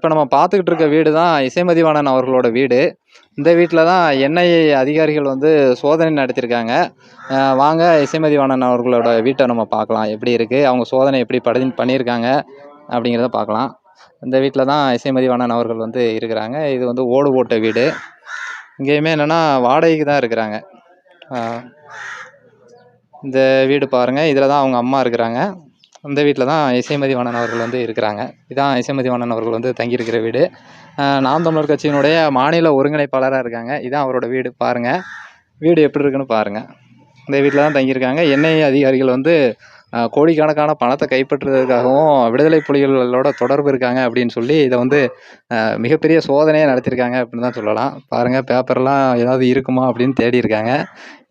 இப்போ நம்ம பார்த்துக்கிட்டு இருக்க வீடு தான் இசைமதிவாணன் அவர்களோட வீடு. இந்த வீட்டில் தான் என்ஐஏ அதிகாரிகள் வந்து சோதனை நடத்தியிருக்காங்க வாங்க இசைமதிவாணன் அவர்களோட வீட்டை நம்ம பார்க்கலாம். எப்படி இருக்குது அவங்க சோதனை எப்படி படி பண்ணியிருக்காங்க? அப்படிங்கிறத பார்க்கலாம். இந்த வீட்டில் தான் இசைமதிவாணன் அவர்கள் வந்து இருக்கிறாங்க. இது வந்து ஓடு போட்ட வீடு. இங்கேயுமே என்னென்னா வாடகைக்கு தான் இருக்கிறாங்க. இந்த வீடு பாருங்கள் இதில் தான் அவங்க அம்மா இருக்கிறாங்க. இந்த வீட்டில் தான் இசைமதிவாணன் அவர்கள் வந்து இருக்கிறாங்க. இதான் இசைமதிவாணன் அவர்கள் வந்து தங்கியிருக்கிற வீடு. நாம் தமிழர் கட்சியினுடைய மாநில ஒருங்கிணைப்பாளராக இருக்காங்க. இதான் அவரோட வீடு. பாருங்கள் வீடு எப்படி இருக்குன்னு பாருங்கள் இந்த வீட்டில் தான் தங்கியிருக்காங்க. என்ஐஏ அதிகாரிகள் வந்து கோடிக்கணக்கான பணத்தை கைப்பற்றுறதுக்காகவும் விடுதலை புலிகளோட தொடர்பு இருக்காங்க அப்படின்னு சொல்லி இதை வந்து மிகப்பெரிய சோதனையை நடத்தியிருக்காங்க அப்படின்னு தான் சொல்லலாம். பாருங்கள் பேப்பர்லாம் ஏதாவது இருக்குமா அப்படின்னு தேடி இருக்காங்க.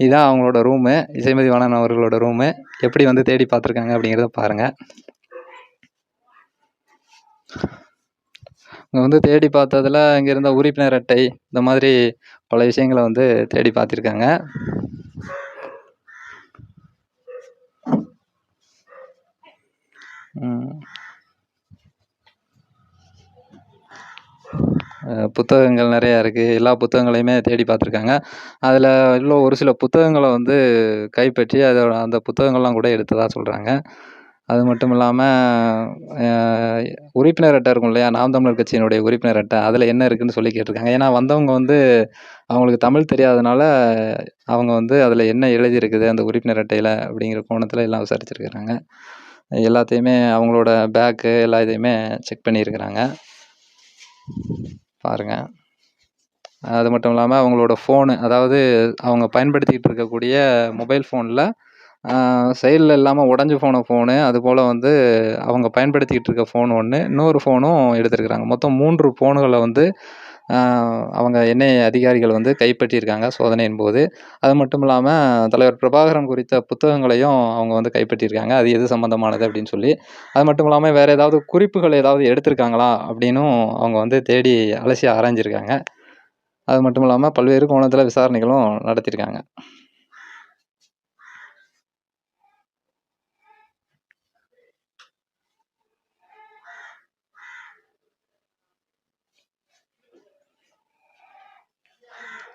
இதுதான் அவங்களோட ரூமு இசைமதி வாணன் அவர்களோட ரூமு எப்படி வந்து தேடி பார்த்துருக்காங்க அப்படிங்கிறத பாருங்கள் இங்கே வந்து தேடி பார்த்ததுல இங்கே இருந்த உறுப்பினர் அட்டை இந்த மாதிரி பல விஷயங்களை வந்து தேடி பார்த்துருக்காங்க. புத்தகங்கள் நிறையா இருக்குது எல்லா புத்தகங்களையுமே தேடி பார்த்துருக்காங்க. அதில் இன்னும் ஒரு சில புத்தகங்களை வந்து கைப்பற்றி அதோட அந்த புத்தகங்கள்லாம் கூட எடுத்ததாக சொல்கிறாங்க அது மட்டும் இல்லாமல் உறுப்பினர் அட்டை இருக்கும் இல்லையா? நாம் தமிழர் கட்சியினுடைய உறுப்பினர் அட்டை. அதில் என்ன இருக்குன்னு சொல்லி கேட்டிருக்காங்க. ஏன்னா வந்தவங்க வந்து அவங்களுக்கு தமிழ் தெரியாதனால அவங்க வந்து அதில் என்ன எழுதியிருக்குது அந்த உறுப்பினர் அட்டையில் அப்படிங்கிற கோணத்தில் எல்லாம் விசாரிச்சிருக்கிறாங்க. எல்லாத்தையுமே அவங்களோட பேக்கு எல்லா இதையுமே செக் பண்ணியிருக்கிறாங்க. பாருங்கள் அது மட்டும் இல்லாமல் அவங்களோட ஃபோனு அதாவது அவங்க பயன்படுத்திக்கிட்டு இருக்கக்கூடிய மொபைல் ஃபோனில் செயலில் இல்லாமல் உடஞ்சி போன ஃபோனு அதுபோல் வந்து அவங்க பயன்படுத்திக்கிட்டு இருக்க ஃபோன் ஒன்று இன்னொரு ஃபோனும் எடுத்திருக்கிறாங்க. மொத்தம் மூன்று ஃபோனுகளை வந்து அவங்க என்ஐஏ அதிகாரிகள் வந்து கைப்பற்றியிருக்காங்க சோதனையின் போது. அது மட்டும் இல்லாமல் தலைவர் பிரபாகரன் குறித்த புத்தகங்களையும் அவங்க வந்து கைப்பற்றியிருக்காங்க. அது எது சம்மந்தமானது அப்படின்னு சொல்லி. அது மட்டும் இல்லாமல் வேறு ஏதாவது குறிப்புகள் ஏதாவது எடுத்திருக்காங்களா அப்படின்னும் அவங்க வந்து தேடி அலசி ஆராய்ஞ்சிருக்காங்க. அது மட்டும் இல்லாமல் பல்வேறு கோணத்தில் விசாரணைகளும் நடத்தியிருக்காங்க.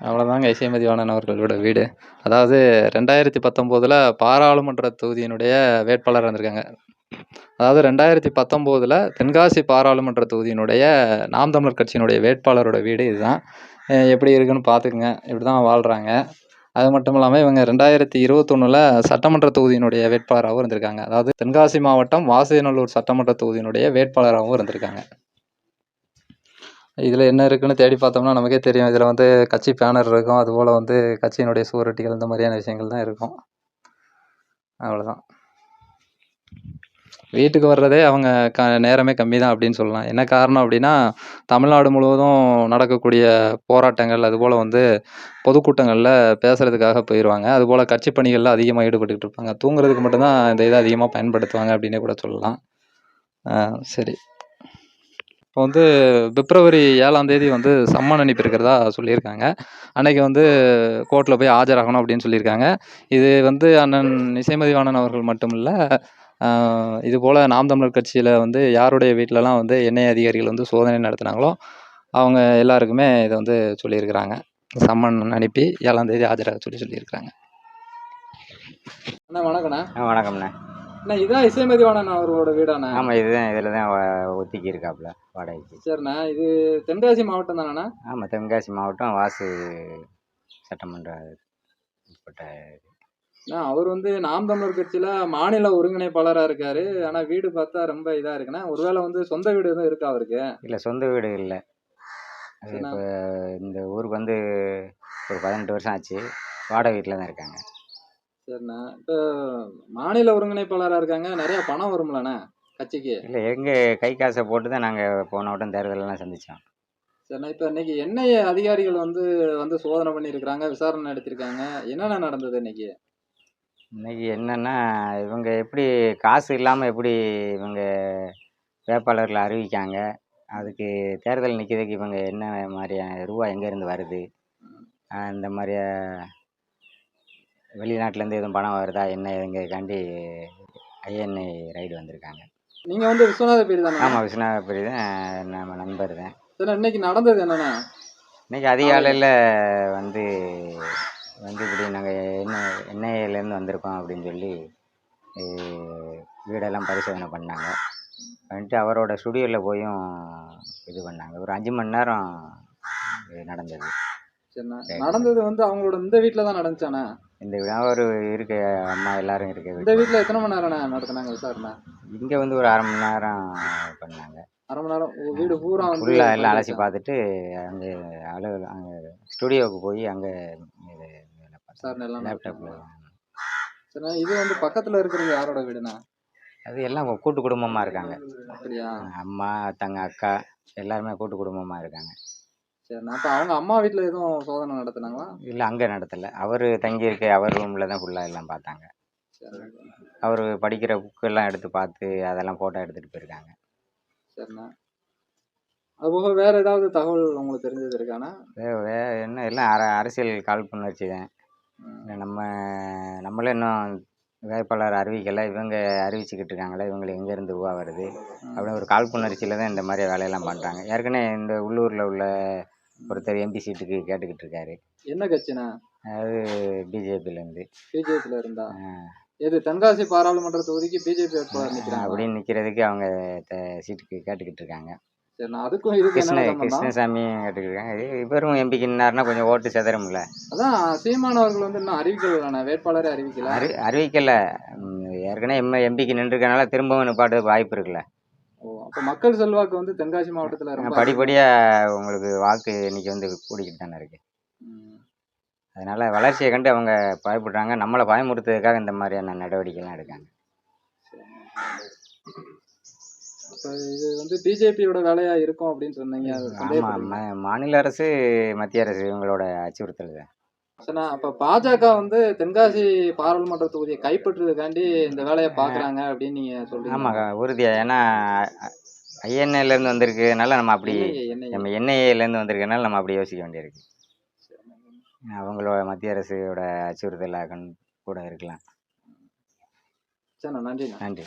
அவ்வளோதாங்க இசைமதிவாணன் அவர்களோட வீடு. அதாவது ரெண்டாயிரத்தி பத்தொம்போதில் பாராளுமன்ற தொகுதியினுடைய வேட்பாளராக இருந்திருக்காங்க. அதாவது ரெண்டாயிரத்தி பத்தொம்போதில் தென்காசி பாராளுமன்ற தொகுதியினுடைய நாம் தமிழர் கட்சியினுடைய வேட்பாளரோட வீடு இதுதான். எப்படி இருக்குன்னு பார்த்துக்குங்க. இப்படி தான் வாழ்கிறாங்க அது மட்டும் இல்லாமல் இவங்க ரெண்டாயிரத்தி இருபத்தொன்னில் சட்டமன்ற தொகுதியினுடைய வேட்பாளராகவும் இருந்திருக்காங்க. அதாவது தென்காசி மாவட்டம் வாசைநல்லூர் சட்டமன்ற தொகுதியினுடைய வேட்பாளராகவும் இருந்திருக்காங்க. இதில் என்ன இருக்குன்னு தேடி பார்த்தோம்னா நமக்கே தெரியும். இதில் வந்து கட்சி பேனர் இருக்கும். அதுபோல் வந்து கட்சியினுடைய சுவரொட்டிகள் இந்த மாதிரியான விஷயங்கள் தான் இருக்கும். அவ்வளோதான் வீட்டுக்கு வர்றதே அவங்க க நேரமே கம்மி தான் அப்படின்னு சொல்லலாம். என்ன காரணம் அப்படின்னா தமிழ்நாடு முழுவதும் நடக்கக்கூடிய போராட்டங்கள் அதுபோல் வந்து பொதுக்கூட்டங்களில் பேசுகிறதுக்காக போயிடுவாங்க அதுபோல் கட்சி பணிகளில் அதிகமாக ஈடுபட்டுக்கிட்டு இருப்பாங்க. தூங்குறதுக்கு மட்டும்தான் இந்த இதை அதிகமாக பயன்படுத்துவாங்க அப்படின்னே கூட சொல்லலாம். சரி. இப்போ வந்து பிப்ரவரி ஏழாம் தேதி வந்து சம்மன் அனுப்பியிருக்கிறதா சொல்லியிருக்காங்க. அன்னைக்கு வந்து கோர்ட்டில் போய் ஆஜராகணும் அப்படின்னு சொல்லியிருக்காங்க. இது வந்து அண்ணன் இசைமதிவாணன் அவர்கள் மட்டும் இல்லை இது போல் நாம் தமிழர் கட்சியில் வந்து யாருடைய வீட்டிலலாம் வந்து எண்ணெய் அதிகாரிகள் வந்து சோதனை நடத்துனாங்களோ அவங்க எல்லாருக்குமே இதை வந்து சொல்லியிருக்கிறாங்க. சம்மன் அனுப்பி ஏழாம் தேதி ஆஜராக சொல்லி சொல்லியிருக்கிறாங்க. அண்ணா வணக்கண்ணா ஆ வணக்கம்ண்ணே. அண்ணா இதான் இசைமதிவாணன் அவர்களோட வீடாண்ணா. ஆமாம் இதுதான் இதில் தான் ஒத்திக்கி இருக்காப்புல வாடகைக்கு. சரிண்ணா இது தென்காசி மாவட்டம் தானண்ணா ஆமாம் தென்காசி மாவட்டம் வாசு சட்டமன்ற உட்பட்ட அண்ணா, அவர் வந்து நாம் தமிழர் கட்சியில மாநில ஒருங்கிணைப்பாளரா இருக்காரு. ஆனா வீடு பார்த்தா ரொம்ப இதா இருக்குண்ணா. ஒருவேளை வந்து சொந்த வீடு எதுவும் இருக்கா அவருக்கு? இல்லை சொந்த வீடு இல்லை. இந்த ஊருக்கு வந்து ஒரு பதினெட்டு வருஷம் ஆச்சு. வாடகை வீட்டில் தான் இருக்காங்க. சரிண்ணா. இப்போ மாநில ஒருங்கிணைப்பாளரா இருக்காங்க. நிறைய பணம் வரும்லண்ணா கட்சிக்கு. இல்லை எங்கள் கை காசை போட்டு தான் நாங்கள் போன வட்டம் தேர்தலெல்லாம் சந்தித்தோம் சரிண்ணா இப்போ இன்னைக்கு என்ஐஏ அதிகாரிகள் வந்து வந்து சோதனை பண்ணியிருக்கிறாங்க விசாரணை நடத்திருக்காங்க என்னென்ன நடந்தது இன்னைக்கு? இன்னைக்கு என்னென்னா இவங்க எப்படி காசு இல்லாமல் எப்படி இவங்க வேட்பாளர்களை அறிவிக்காங்க அதுக்கு தேர்தல் நிற்கிறதுக்கு இவங்க என்ன மாதிரியான ரூபா எங்கேருந்து வருது ஆஹ் இந்த மாதிரி வெளிநாட்டிலேருந்து எதுவும் பணம் வருதா என்ன எங்கேக்காண்டி ஐஎன்ஐ ரைடு வந்திருக்காங்க. நீங்கள் வந்து விஸ்வநாத பீடு தானே? ஆமாம் விஸ்வநாதபுரி தான் நம்ம நண்பர் தான். இன்னைக்கு நடந்தது என்னண்ணா இன்னைக்கு அதிகாலையில் வந்து வந்து இப்படி நாங்கள் என்ன என்ஐஏலேருந்து வந்திருக்கோம் அப்படின்னு சொல்லி வீடெல்லாம் பரிசோதனை பண்ணாங்க. வந்துட்டு அவரோட ஸ்டுடியோவில் போயும் இது பண்ணாங்க. ஒரு அஞ்சு மணி நேரம் நடந்தது. நடந்தது வந்து அவங்களோட இந்த வீட்டில் தான் நடந்துச்சாண்ணா? இந்த விழா ஒரு இருக்க அம்மா எல்லாரும் இருக்க இந்த வீட்டில் வீட்டில் எத்தனை மணி நேரம்ண்ணா நடத்துனாங்க விசாரணை? இங்கே வந்து ஒரு அரை மணி நேரம் பண்ணாங்க. அரை மணி நேரம்? உங்க வீடு பூரா வந்து ஃபுல்லாக எல்லாம் அலசி பார்த்துட்டு அங்கே அலுவல் அங்கே ஸ்டுடியோவுக்கு போய் அங்கே இது வேலை பார்த்தோம். விசாரணை எல்லாம் லேப்டாப்பில் சரிண்ணா இது வந்து பக்கத்தில் இருக்கிறது யாரோட வீடுண்ணா? அது எல்லாம் கூட்டு குடும்பமாக இருக்காங்க. அப்படியா? அம்மா தங்க அக்கா எல்லாருமே கூட்டு குடும்பமாக இருக்காங்க. சரிண்ணா அப்போ அவங்க அம்மா வீட்டில் எதுவும் சோதனை நடத்துனாங்களா? இல்லை அங்கே நடத்தலை. அவர் தங்கியிருக்க அவர் ரூமில் தான் ஃபுல்லாக எல்லாம் பார்த்தாங்க. சரி அவர் படிக்கிற புக்கெல்லாம் எடுத்து பார்த்து அதெல்லாம் ஃபோட்டோ எடுத்துகிட்டு போயிருக்காங்க. சரிண்ணா. அதுபோக வேற ஏதாவது தகவல் உங்களுக்கு தெரிஞ்சது இருக்காண்ணா? வே என்ன எல்லாம் அர அரசியல் காழ்ப்புணர்ச்சி தான். இல்லை நம்ம நம்மளே இன்னும் வேட்பாளர் அறிவிக்கலை. இவங்க அறிவிச்சுக்கிட்டு இருக்காங்களே இவங்களுக்கு எங்கேருந்து ரூபா வருது? அப்படின்னு ஒரு காழ்ப்புணர்ச்சியில் தான் இந்த மாதிரி வேலையெல்லாம் பண்ணுறாங்க ஏற்கனவே இந்த உள்ளூரில் உள்ள ஒருத்தர் எம்பி சீட்டுக்கு கேட்டுக்கிட்டு இருக்காரு. என்ன கட்சிண்ணா? அது பிஜேபியிலேருந்து பிஜேபியில் இருந்தா. எது தென்காசி பாராளுமன்ற தொகுதிக்கு பிஜேபி வேட்பாளர் நிற்கிறாங்க அப்படின்னு நிற்கிறதுக்கு அவங்க சீட்டுக்கு கேட்டுக்கிட்டு இருக்காங்க. கிருஷ்ணசாமி இது இவரும் எம்பிக்கு நின்னாருன்னா கொஞ்சம் ஓட்டு செதறும்ல அதான் சீமான் அவர்கள் வந்து இன்னும் அறிவிக்கல அறிவிக்கலே அறிவிக்கல. அறி அறிவிக்கலை. ஏற்கனவே எம் எம்பிக்கு நின்றுருக்கனால திரும்பவும் நிப்பாட்டு வாய்ப்பு இருக்குல்ல. அப்போ மக்கள் செல்வாக்கு வந்து தென்காசி மாவட்டத்தில் படிப்படியாக உங்களுக்கு வாக்கு இன்னைக்கு வந்து கூடிக்கிட்டு தானே இருக்கு. அதனால வளர்ச்சியை கண்டு அவங்க பயப்படுறாங்க. நம்மளை பயமுறுத்துறதுக்காக இந்த மாதிரியான நடவடிக்கைலாம் எடுக்காங்க அப்போ இது வந்து பிஜேபியோட வேலையா இருக்கும் அப்படின்னு சொன்னீங்க. சந்தேகப்படுறீங்களா? மாநில அரசு மத்திய அரசு இவங்களோட அச்சுறுத்தல் தான் சரிண்ணா அப்ப பாஜக வந்து தென்காசி பாராளுமன்ற தொகுதியை கைப்பற்றுறதுக்காண்டி இந்த வேலையை பாக்குறாங்க அப்படின்னு நீங்க சொல்றீங்க. ஆமாம் உறுதியாக ஏன்னா ஐஎன்ஏலேருந்து வந்திருக்கனால நம்ம அப்படி. நம்ம என்ஐஏலேருந்து வந்திருக்கனால நம்ம அப்படி யோசிக்க வேண்டியிருக்கு. அவங்களோட மத்திய அரசோட அச்சுறுத்தலாக கூட இருக்கலாம். சரிண்ணா நன்றிண்ணா. நன்றி.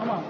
ஆமாம்